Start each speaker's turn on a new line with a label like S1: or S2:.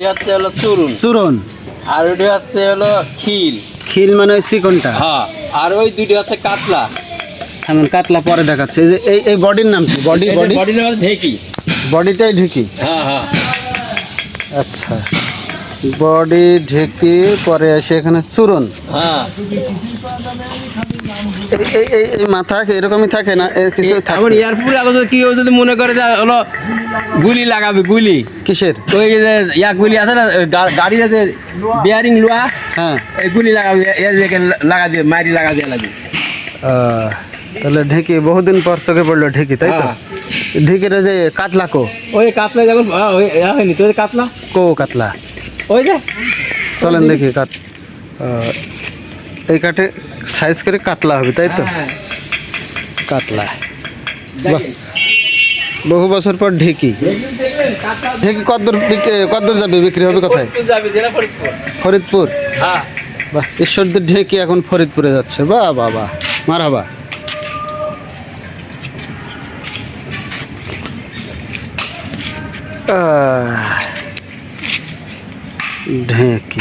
S1: হচ্ছে হলো চুরুন।
S2: চুরন।
S1: আর ওইটা হচ্ছে হলো খিল।
S2: খিল মানে ওই চিকনটা?
S1: হ্যাঁ আর ওই দুইটা হচ্ছে কাতলা।
S2: এমন কাতলা পরে দেখাচ্ছে। এই যে এই এই বডির নাম কি? Body body?
S1: বডির মধ্যে ঢেকি।
S2: বডিটাই ঢেকি?
S1: হ্যাঁ হ্যাঁ।
S2: আচ্ছা। বডি ঢেকি পরে আসে এখানে চুরন
S1: হ্যাঁ।
S2: এই- মাথা এরকমই থাকে না? এর কিছু থাকে?
S1: এমন আগে যদি যদি মনে করে যে হলো গুলি লাগাবে গুলি।
S2: কিসের?
S1: ওই যে গুলি আছে না গা- গাড়ির আছে বিয়ারিং লোয়া
S2: হ্যাঁ।
S1: এই গুলি লাগাবে লাগা দিয়ে মারি লাগা দিয়ে লাগবে
S2: আহ, তাহলে ঢেকি বহুদিন পর চোখে পড়ল ঢেকি তাই তো?
S1: হ্যাঁ।
S2: ঢেকির ওই যে কাতলা কো?
S1: ওই কাতলা যেমন ওই হয়নি কাতলা?
S2: কো কাতলা।
S1: ওই যে।
S2: চলেন দেখি আহ, এই কাঠে সাইজ করে কাতলা হবে তাই তো?
S1: হ্যাঁ,
S2: কাতলা।
S1: দেখেন।
S2: বহু। বছর পর ঢেকি। ঢেকি কদ্দূর কদ্দূর যাবে বিক্রি হবে কোথায়।
S1: ফরিদপুর। হ্যাঁ।
S2: বাহ ঈশ্বরদের ঢেকি এখন ফরিদপুরে যাচ্ছে। বাহ বাহ বাহ। মারাবা আহ, ढेंकी।